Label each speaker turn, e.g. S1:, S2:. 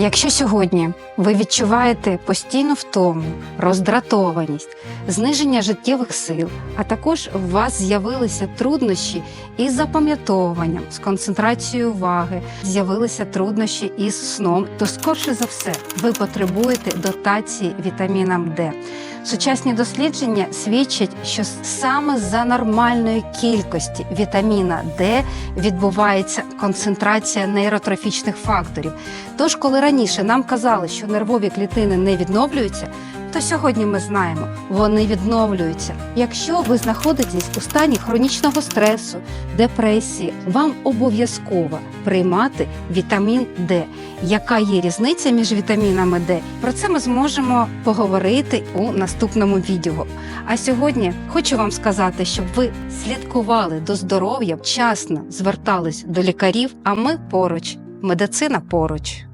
S1: Якщо сьогодні ви відчуваєте постійну втому, роздратованість, зниження життєвих сил, а також у вас з'явилися труднощі із запам'ятовуванням, з концентрацією уваги, з'явилися труднощі із сном, то скорше за все ви потребуєте дотації вітаміном Д. Сучасні дослідження свідчать, що саме за нормальної кількості вітаміна Д відбувається концентрація нейротрофічних факторів. Тож, коли раніше нам казали, що нервові клітини не відновлюються, то сьогодні ми знаємо, вони відновлюються. Якщо ви знаходитесь у стані хронічного стресу, депресії, вам обов'язково приймати вітамін Д. Яка є різниця між вітамінами Д? Про це ми зможемо поговорити у наступному відео. А сьогодні хочу вам сказати, щоб ви слідкували до здоров'я, вчасно звертались до лікарів. А ми поруч, медицина поруч.